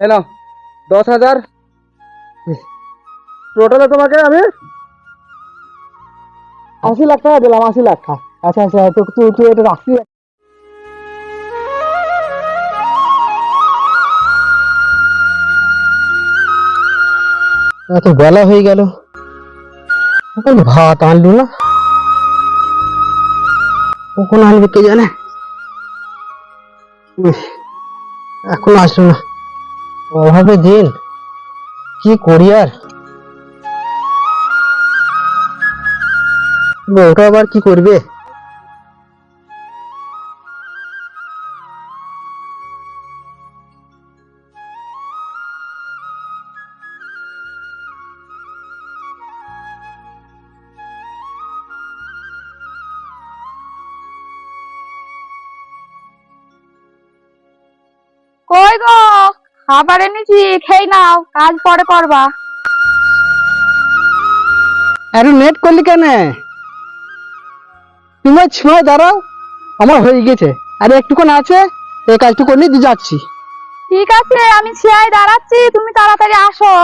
এলাম দশ হাজার। টোটালে তোমাকে আমি আশি লাখ টাকা দিলাম আশি লাখ। টাকা আচ্ছা আচ্ছা তো তুই তুই এটা রাখছি। এত বেলা হয়ে গেল। এখন ভাত আনলু না। কখন আনবে কে জানে? উফ, এখন আসলো না। অভাবে দিন কি করি আর? বউটা আবার কি করবে? খাবার এনেছি খেয়ে নাও কাজ পরে করবা। আরে নেট করলি কেন? তুমি সময় দাঁড়াও আমার হয়ে গেছে। আরে একটুখানি আছে এই কাজটুকু নিয়ে যাচ্ছি। ঠিক আছে আমি ছিয়ায় দাঁড়াচ্ছি তুমি তাড়াতাড়ি আসো।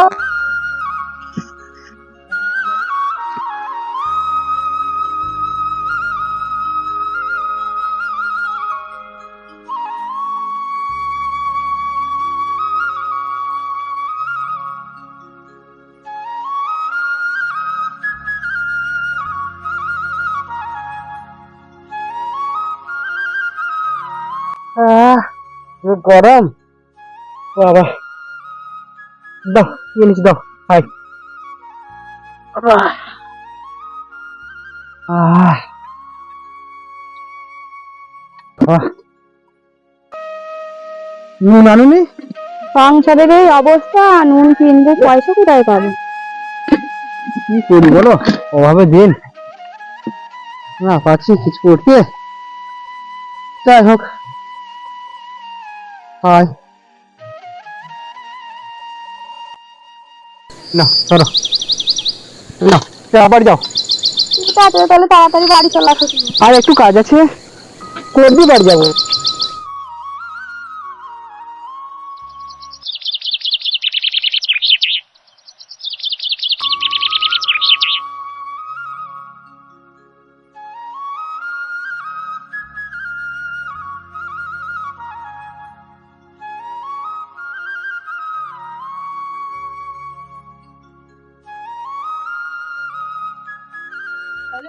গরম। বাবা। দাও দাও হাই নুন আনুনি? সংসারের এই অবস্থা নুন কিনবো পয়সা কোথায় পাবো? কি করি বলো? অভাবে দিন। না পাচ্ছি কিছু করতে। যাই হোক। হাই না ধরো। না যা যাও। ঠিক তাহলে তাড়াতাড়ি বাড়ি চলে আসো। আর একটু কাজ আছে। করবি বাড়ি যাব?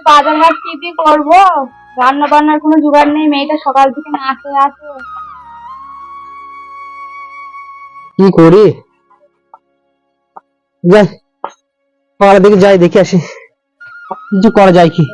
বাজার হাট কি দিয়ে করব? রান্না বান্নার কোনো জোগাড় নেই, মেয়েটা সকাল থেকে না খেয়ে আছে কি করি? যাই পাড়া দিকে যাই, দেখে আসি। কিছু করা যায় কি?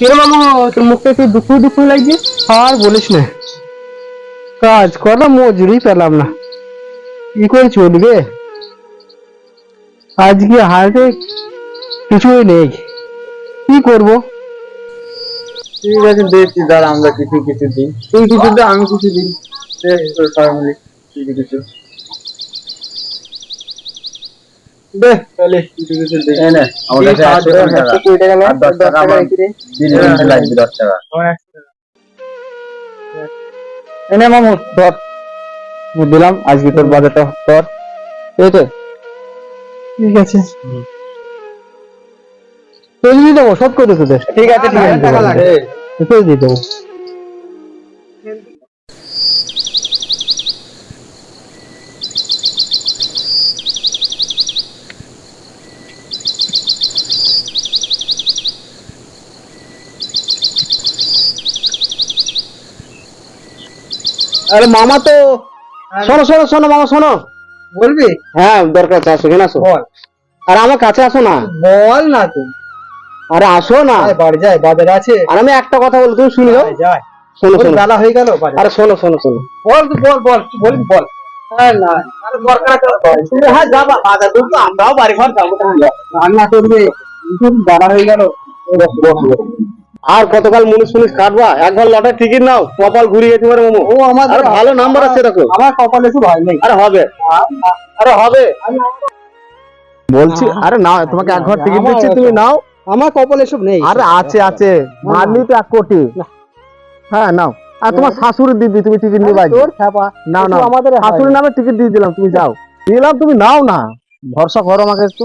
কিরে মামু তোর মুখটা একটু দুঃখ দুঃখ লাগছে? আর বলিস না। কাজ করলাম মজুরি পেলাম না। কি করে চলবে আজকে হাতে কিছুই নেই। কি করব? ঠিক আছে দেখছি দাঁড়া আমরা কিছু কিছু দিই। তুই কিছু দে আমি কিছু দিই। দে, কিছু কিছু। দিলাম আজকে তোর বাজারটা ধর। এই তো। ঠিক আছে। দিয়ে দেবো সব করে তোদের ঠিক আছে দিয়ে দেবো। আরে মামা তো শোনো শোনো শোনো মামা শোনো। বলবি? হ্যাঁ দরকার আছে আসো এখানে আসো। বল। আর আমার কাছে আসো না। বল না তুই আরে আসো না। বাড়ি যাই বাজার আছে। আর আমি একটা কথা বলি তুমি শুনে যাও শোনো শোনো। বেলা হয়ে গেল আরে শোনো শোনো শোনো। বল তুই বল বল বল। না। আরে দরকার আছে বল। হ্যাঁ আমরাও বাড়ি ঘর যাব তাহলে। রান্না করবে। দাঁড়া হয়ে গেল। আর কতকাল মুনিশ ফুনিশ কাটবা। একবার লটের টিকিট নাও কপাল ঘুরিয়ে যেতে পারে মামু। ও আমার আরে ভালো নাম্বার আছে দেখো আমার কপালে শুধু হয় নাই। আরে হবে। আরে হবে। বলছি আরে না তোমাকে এক ঘর টিকিট দিচ্ছি তুমি নাও। আমার কপালে সব নেই। আরে আছে আছে। মারলি তো এক কোটি। হ্যাঁ নাও। আর তোমার শাশুড়ি দিদি তুমি টিকিট নিবা তোর ছাপা নাও নাও। আমাদের শাশুড়ির নামে টিকিট দিয়ে দিলাম তুমি যাও। দিলাম তুমি নাও না। ভরসা করো আমাকে একটু।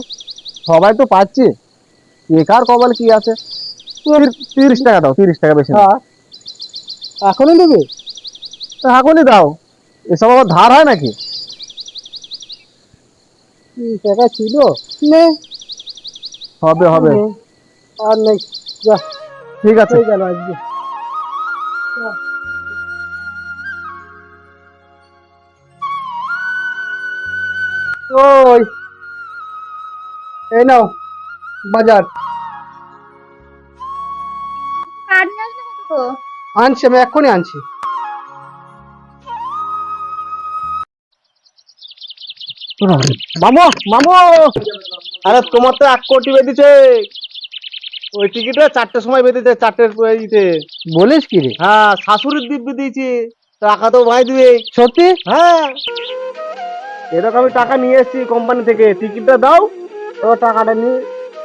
সবাই তো পাচ্ছি। একার কপাল কি আছে? তিরিশ টাকা দাও তিরিশ টাকা বেশি। হ্যাঁ। এখনই নেবে এখনই দাও। এসব আবার ধার হয় নাকি? টাকা ছিল। নে। হবে হবে। আর নেই। যা। ঠিক আছে। গেল আজকে। ওই। এই নাও বাজার। আনছি আমি এক্ষুনি আনছি। মামু মামু! আরে তোমার তো এক কোটি বেঁধেছে। ওই টিকিটে চারটের সময় বেঁধেছে চারটের ইতে বলিস কি রে? হ্যাঁ শাশুড়ির দিব্যি দিয়েছি। টাকা তো ভাই দিবে। সত্যি? হ্যাঁ। এরকম আমি টাকা নিয়ে এসেছি কোম্পানি থেকে। টিকিটটা দাও এবার টাকাটা নিয়ে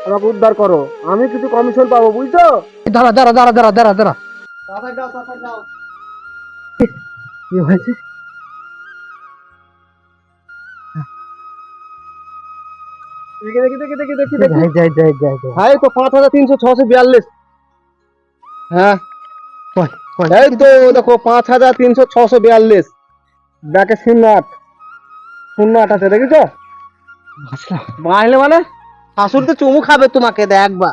আমাকে উদ্ধার করো। আমি কিছু কমিশন পাবো বুঝছ? দাঁড়া দাঁড়া দাঁড়া দাঁড়া দাঁড়া দাঁড়া। কি হয়েছে? তো পাঁচ হাজার তিনশো ছশো বিয়াল্লিশ। হ্যাঁ? এই তো দেখো পাঁচ হাজার তিনশো ছশো বিয়াল্লিশ। ব্যাকে শূন্য আট। শূন্য আট আছে দেখেছ? বাঁচলে। মানে? শাশুড়ি তো চুমু খাবে তোমাকে দেখবা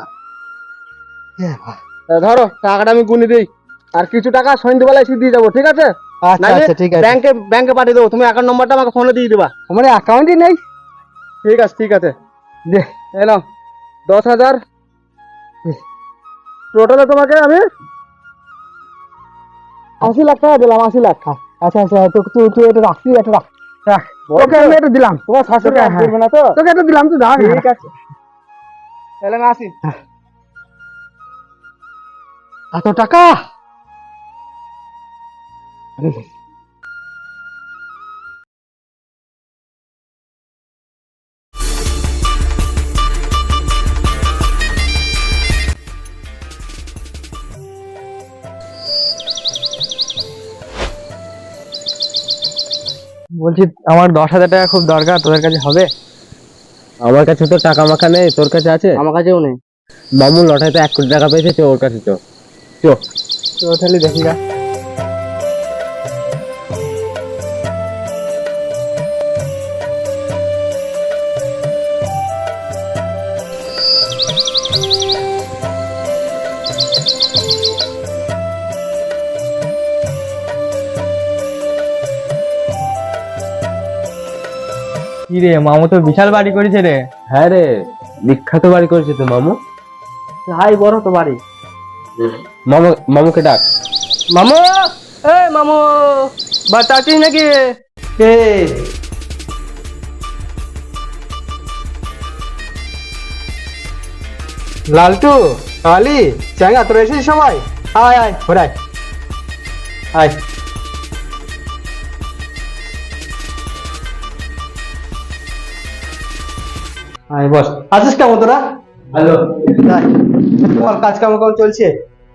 ধরো টাকাটা আমি গুনি দিই। আর কিছু টাকা সন্ধ্যেবেলা এসে দিয়ে যাব ঠিক আছে? আচ্ছা আচ্ছা ঠিক আছে। ব্যাংকে ব্যাংকে পাঠিয়ে দেবো। তুমি অ্যাকাউন্ট নম্বরটা আমাকে ফোনে দিয়ে দিবা। আমার অ্যাকাউন্টই নেই। ঠিক আছে ঠিক আছে। দে এলাম দশ হাজার। টোটালে তোমাকে আমি আশি লাখ টাকা দিলাম আশি লাখ। আচ্ছা আচ্ছা তো তুই তুই এটা রাখছি এটা রাখ। রাখ তোকে আমি এটা দিলাম। তোমার শাশুড়ি আর হ্যাঁ। না তো? তোকে এটা দিলাম তুই রাখ ঠিক আছে। তাহলে আমি আসি। এত টাকা? বলছি আমার দশ হাজার টাকা খুব দরকার তোদের কাছে হবে? আমার কাছে তো টাকা মাখা নেই তোর কাছে আছে? আমার কাছেও নেই। মামু লটাইতে এক কোটি টাকা পেয়েছে চো ওর কাছে চো। চো। তো তাহলে দেখি গা কি রে মামু তো বিশাল বাড়ি করেছে রে। হ্যাঁ রে বিখ্যাত বাড়ি করেছে তো মামু। হাই বড় তো বাড়ি। মামু মামুকে ডাক। মামু এ মামু বাতাচ্ছিস নাকি? কে? লালটু কালি চ্যাঙ্গা তোর এসেছিস সবাই আয় আয় ঘোরায়। আয়। আয় বস। আছিস কেমন তোরা? হ্যালো আয়। তোমার কাজ কেমন কেমন চলছে?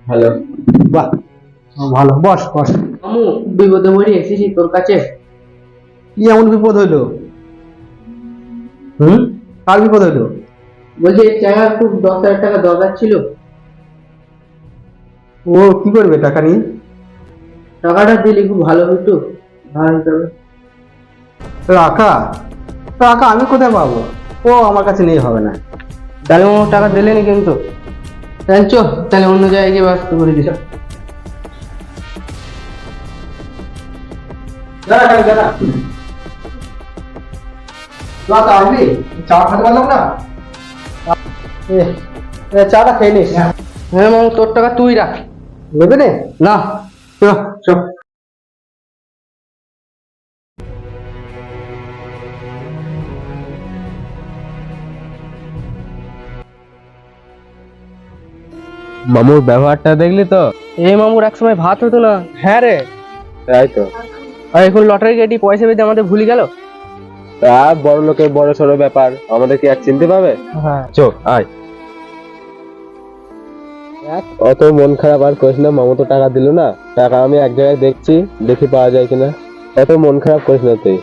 হ্যালো বাহ ভালো। বস বস। মামু বিপদে পড়ে এসেছি তোর কাছে। কি এমন বিপদ হইল? হুম? কার বিপদ হইল? বলছি এই জায়গা খুব দশ হাজার টাকা দরকার ছিল। ও কি করবে টাকা নিয়ে? টাকাটা দিলে খুব ভালো হতো ভালো টাকা টাকা আমি কোথায় পাবো? ও আমার কাছে নেই হবে না। তাহলে মামু টাকা দিলেনি কিন্তু। চো তাহলে অন্য জায়গায় গিয়ে ব্যবস্থা করে দিস। দাঁড়া দাঁড়া। দাঁড়া আসবি? চা খেতে পারলাম না? এ, এ, চাটা খেয়ে নিস। হ্যাঁ। মামু তোর টাকা তুই রাখ। নেবে না? চ চ মামুর ব্যবহারটা দেখলি তো? এই মামুর এক সময় ভাত হতো না। হ্যাঁ রে। তাই তো। আর এখন লটারি কেটে পয়সা পেতে আমাদের ভুলে গেল? তা বড় লোকের বড় সড়ো ব্যাপার আমাদের কি আর চিনতে পাবে? হ্যাঁ। চো আয়। অত মন খারাপ আর করিস না মামু তো টাকা দিল না। টাকা আমি এক জায়গায় দেখছি দেখি পাওয়া যায় কিনা। এত মন খারাপ করিস না তুই।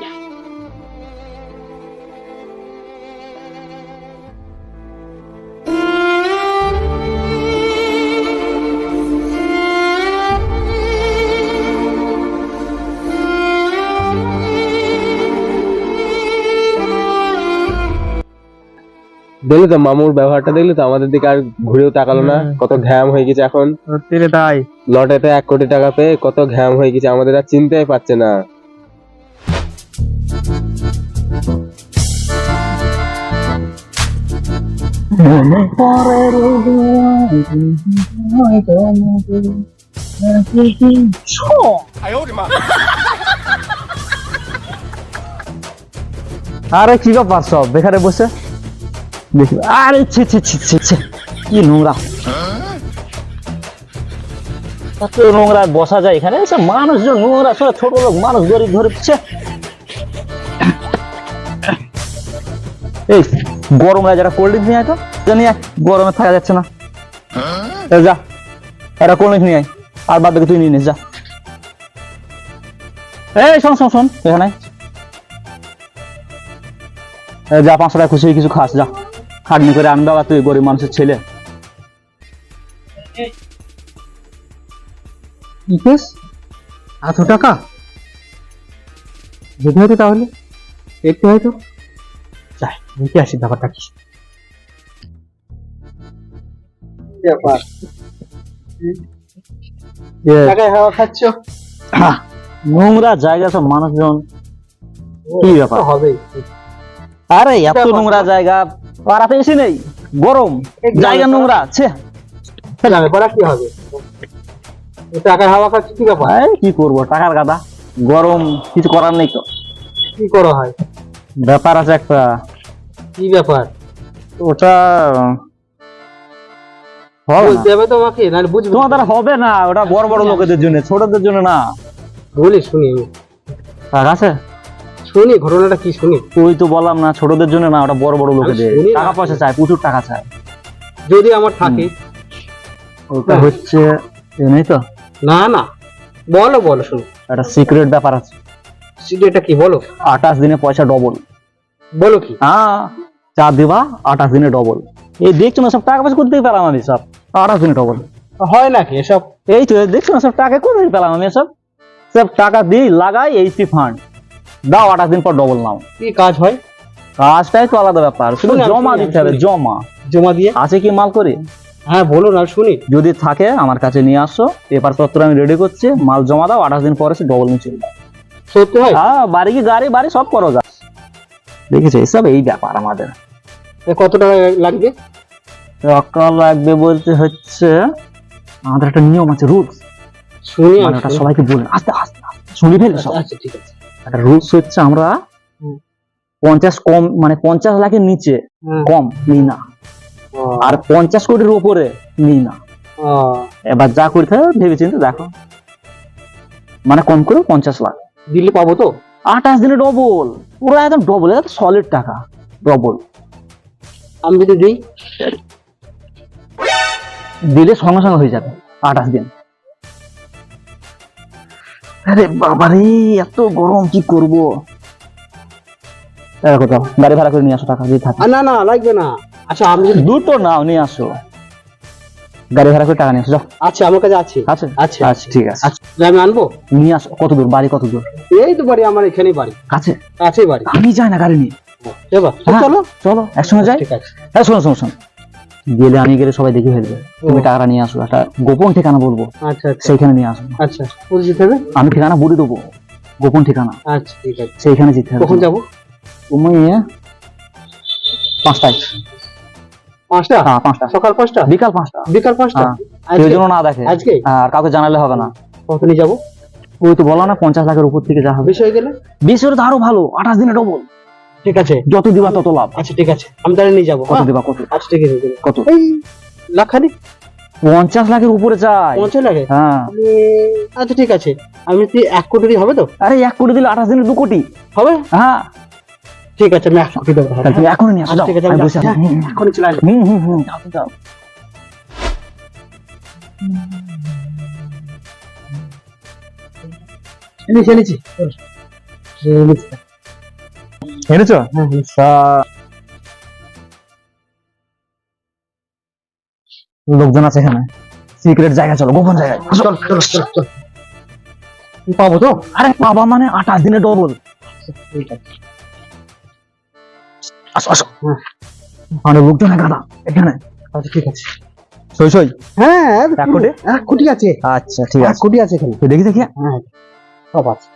দেখলি তো মামুর ব্যবহারটা দেখলি তো আমাদের দিকে আর ঘুরেও তাকালো না কত ঘ্যাম হয়ে গেছে এখন। তাই লটেতে এক কোটি টাকা পেয়ে কত ঘ্যাম হয়ে গেছে আমাদের আর চিনতেই পারছে না। আরে কি ব্যাপার সব? বেকারে বসে? দেখি। আরে, ছি ছি ছি ছি ছি। কি নোংরা। এত নোংরা বসা যায় এখানে। মানুষজন নোংরা সব ছোট লোক, মানুষ গরিব ধরে ছে। এই, গরম লাগে যারা কোল্ড ড্রিঙ্কস নিয়ে আয় তো। জানি গরমে থাকা যাচ্ছে না। যা একটা কোল্ড ড্রিঙ্কস নিয়ে আয়। আর বাদ বাকি তুই নিয়ে নিস, যা। এই, শোন শোন শোন, এখানে। যা, পাঁচশো টাকা খুশি কিছু খাস, যা। খাটনি করে আনবে আবার তুই গরিব মানুষের ছেলে? ইকেশ এত টাকা? যেতে হয়তো তাহলে? দেখতে হয়তো। যাই দেখে আসি ব্যাপারটা কি? ব্যাপার। হাওয়া খাচ্ছ? নোংরা জায়গা সব মানুষজন। কি ব্যাপার? হবে আরে এত নোংরা জায়গা পাড়াতে এসে নেই? গরম। জায়গা নোংরা ছে। পড়া কি হবে? টাকায় হাওয়া খাচ্ছ কি ব্যাপার? কি করব টাকার গাদা। গরম কিছু করার নেই তো। কি করা হয়? ব্যাপার আছে একটা। কি ব্যাপার? ওটা হবে। বলতে হবে তোমাকে না বুঝব তোমার হবে না ওটা বড় বড় লোকেদের জন্য ছোটদের জন্য না। বলি শুনি আমি। আছে? শুনি ঘটনাটা কি শুনি? ওই তো বললাম না ছোটদের জন্য না ওটা বড় বড় লোকেদের। শুনি না। টাকা পয়সা চায় প্রচুর টাকা চায় যদি আমার থাকে। ওটা হচ্ছে এ নেই তো? না না। বলো বলো শুনি। একটা সিক্রেট ব্যাপার আছে। এটা কি বলো? আঠাশ দিনে পয়সা ডবল বলো কি? হ্যাঁ চার দিবা আঠাশ দিনে ডবল এই দেখছ না সব টাকা পয়সা করতেই পেলাম আমি সব? আঠাশ দিনে ডবল হয় নাকি এসব? এই তো দেখছ না সব টাকা কোথায় পেলাম আমি সব সব টাকা দিই লাগাই এইচপি ফান্ড দাও আঠাশ দিন পর ডবল নাও। কি কাজ হয়? কাজটাই তো আলাদা ব্যাপার। শুধু জমা দিতে হবে জমা। জমা দিয়ে? আছে কি মাল করে? হ্যাঁ বলো না শুনি। যদি থাকে আমার কাছে নিয়ে আসো। পেপার পত্র আমি রেডি করছি মাল জমা দাও আঠাশ দিন পরে সে ডবল নিয়ে চলে সত্যি হয়? হ্যাঁ বাড়ি কি গাড়ি বাড়ি সব করো যা দেখেছ এসব এই ব্যাপার আমাদের। কত টাকা লাগবে? টাকা লাগবে বলতে হচ্ছে আমাদের একটা নিয়ম আছে রুলস শুনি মানে। সবাইকে বলুন আস্তে আস্তে আস্তে শুনি ফেলে সব। আচ্ছা ঠিক আছে। একটা রুলস হচ্ছে আমরা পঞ্চাশ কম মানে পঞ্চাশ লাখের নিচে। কম নিই না। আর পঞ্চাশ কোটির উপরে নিই না। এবার যা হবে ভেবে চিন্তে দেখো। মানে কম করে পঞ্চাশ লাখ। দিল্লি পাবো তো? আঠাশ দিনে ডবল পুরো একদম ডবল সলিড টাকা। ডবল আমি যদি দিই? দিলে সঙ্গে সঙ্গে হয়ে যাবে আঠাশ দিন। আরে বাবারে এত গরম কি করব? যাও গাড়ি ভাড়া করে নিয়ে আসো টাকা দিয়ে থাকে। না না লাগবে না। আচ্ছা আমি দুটো নাও নিয়ে আসো। গাড়ি ভাড়া করে টাকা নিয়ে আসো যাও। আচ্ছা আমার কাছে আছে। আছে? আচ্ছা আচ্ছা ঠিক আছে। আচ্ছা আমি আনব? নিয়ে আসো কত দূর বাড়ি কত দূর? এই তো বাড়ি আমার এখানেই বাড়ি। কাছে? কাছেই বাড়ি। আমি যাই না গাড়ি নিয়ে। হ্যাঁ, চলো। চলো একসঙ্গে যাই। ঠিক আছে। হ্যাঁ শোনো শোনো শোনো। গেলে আমি গেলে সবাই দেখে ফেলবে। তুমি। টাকাটা নিয়ে আসো একটা গোপন ঠিকানা বলব। আচ্ছা আচ্ছা। সেইখানে নিয়ে আসো। আচ্ছা যেতে হবে? আমি ঠিকানা বলে দেবো গোপন ঠিকানা। আচ্ছা ঠিক আছে। সেইখানে যেতে হবে। কখন যাব? তুমি পাঁচটায়। পাঁচটা? হ্যাঁ পাঁচটা। সকাল পাঁচটা? বিকাল পাঁচটা। বিকাল পাঁচটা? হ্যাঁ। কেউ যেন না দেখে। আজকে? আর কাউকে জানালে হবে না। কত নিয়ে যাব? ওই তো বলো না পঞ্চাশ লাখের উপর থেকে যা হবে। বেশি হয়ে গেলে? বেশি হলে তো আরও ভালো আঠাশ দিনে ডবল। ঠিক আছে। যত দিবা তত লাভ। আচ্ছা ঠিক আছে। আমি তাহলে নিয়ে যাব। কত? দিবা কত? আচ্ছা ঠিক আছে কত? এই লাখানি পঞ্চাশ লাখের উপরে চাই। পঞ্চাশ লাগে হ্যাঁ। আচ্ছা ঠিক আছে। আমি তুই এক কোটি দিয়ে হবে তো? আরে এক কোটি দিলে আঠাশ দিনে দু কোটি। হবে? হ্যাঁ। ঠিক আছে আমি এক কোটি দেবো তুমি এখনই নিয়ে আসো আচ্ছা, ঠিক আছে আমি বসে আছি। হ্যাঁ, এখনই চলে আসব। হুম হুম হুম তো, যাও। এনেছি এনেছি এনেছি তা লোকজন আছে এখানে সিক্রেট জায়গা চলো গোপন জায়গায়। আসো। চল চলো চলো চল। পাবো তো? আরে বাবা মানে আঠাশ দিনে ডবল আসো আসো। অনেক লোকজন গাদা এখানে। আচ্ছা ঠিক আছে। সই সই। হ্যাঁ এক কোটি? এক কোটি আছে। আচ্ছা ঠিক আছে। কোটি আছে এখানে। দেখি দেখি। হ্যাঁ সব আছে।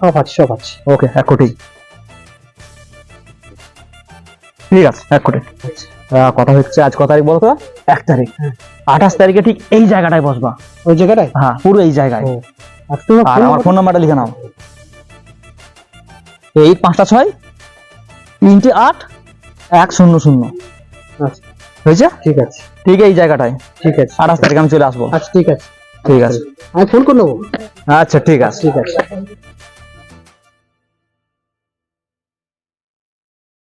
সব আছে সব আছে। ওকে এক কোটি। ঠিক আছে এক কোটি। কথা হচ্ছে আজ কত তারিখ বলতো? এক তারিখ। আঠাশ তারিখে ঠিক এই জায়গাটায় বসবা। ওই জায়গাটায়? হ্যাঁ পুরো এই জায়গায়। আর আমার ফোন নাম্বারটা লিখে নাও। এই পাঁচটা ছয় তিনটে আট এক শূন্য শূন্য। আচ্ছা। হয়েছে? ঠিক আছে। ঠিক এই জায়গাটায়। ঠিক আছে। আঠাশ তারিখে আমি চলে আসব। আচ্ছা ঠিক আছে। ঠিক আছে। আমি ফোন করে নেব। আচ্ছা ঠিক আছে। ঠিক আছে।